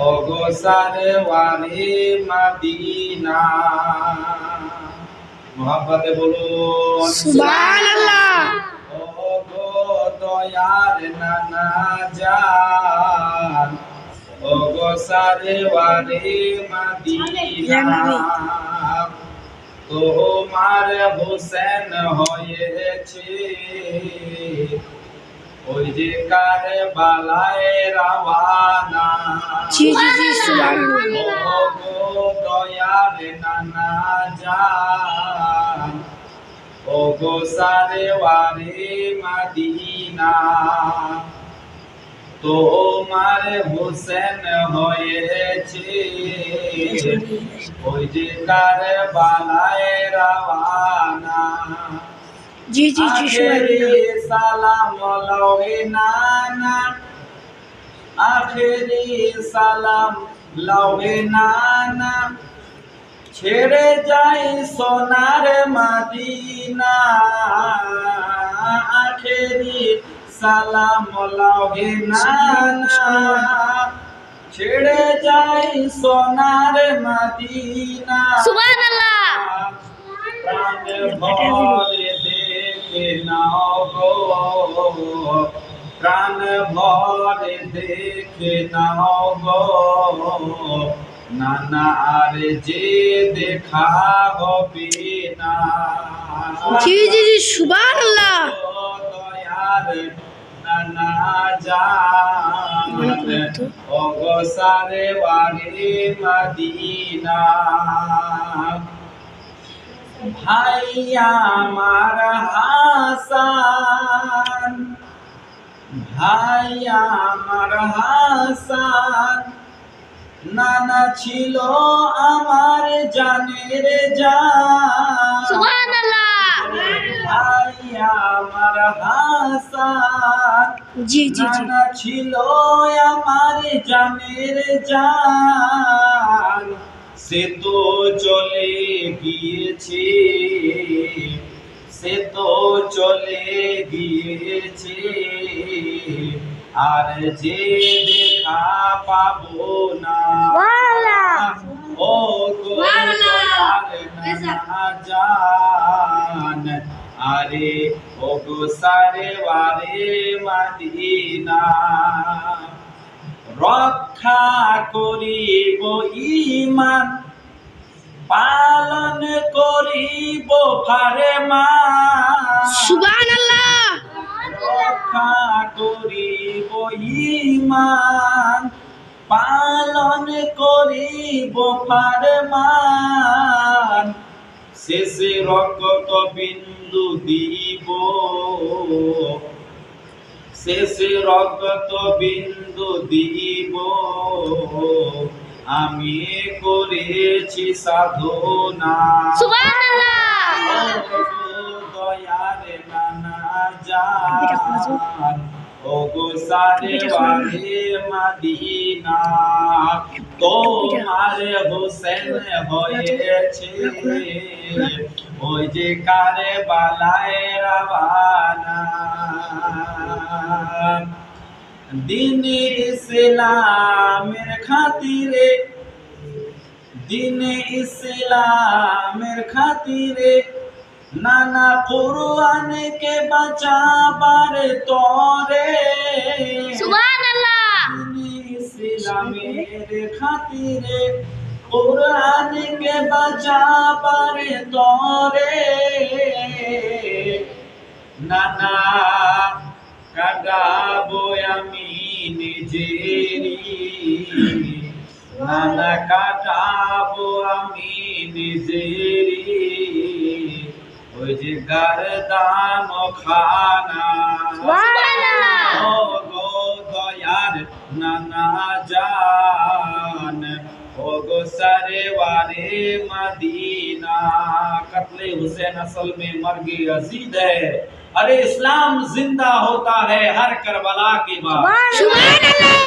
ওগো সারে ওয়ারে মাদিনা। মহাব্বতে বলুন সুবহানাল্লাহ। ওগো দয়ার নানা জান ওগো সারে ওয়ারে মাদিনা তোমার হোসেন হয়েছে নানা তোমার হোসেন হয়েছে ওই যে কার বালায় রাওয়ানা জি জি জি সালাম লওহে নানা। আখেরি সালাম লওহে নানা। ছেড়ে যাই সোনার মাদিনা। আখেরি সালাম লওহে নানা। ছেড়ে যাই সোনার মাদিনা। সুবহানাল্লাহ। প্রাণ ভরে দেখে নাও গো। নানা আর যে দেখা হবে না। জি জি জি সুবহানাল্লাহ। ও দয়ার নানা জান অগসারে বাড়ি মাদিনা। ভাইয়া আমার হাসান। ভাইয়া আমার হাসান। নানা ছিল আমার জানের জান। ভাইয়া আমার হাসান। জি জি জি। নানা ছিল আমার জানের জান। সে তো চলে গিয়েছে। সে তো চলে গিয়েছে। আর যে দেখা পাবো না। ও গো জান। আরে ও গো সারে ওয়ারে মাদিনা। রক্ষা করিব ইমান। পালন করিব ফারে মা। সুবহানাল্লাহ। রক্ষা করিব ইমান পালন করিব ফারমান শেষে রক্ত বিন্দু দিব। শেষে রক্ত বিন্দু দিব। আমি করেছি সাধনা। দয়ার নানা মাদিনা। তোমার হোসেন হয়েছে ওই যে কারে বালায় রাবানা। দিন ইসলামের খাতিরে দিন ইসলামের খাতিরে নানা কোরআনকে বাঁচাবার তরে। ইসলামের খাতিরে কোরআনকে বাঁচাবার তরে। নানা কাটাবো আমি নিজেরই নানা কাটাবো আমি নিজেরই ওই যে গারদান খানা সুবহানাল্লাহ ও গো দয়ার নানা জান ও गो सारे वारे मदीना कत्ले हुसैन असल में मर्ग अजीद है अरे इस्लाम ज़िंदा होता है हर करबला के बाद।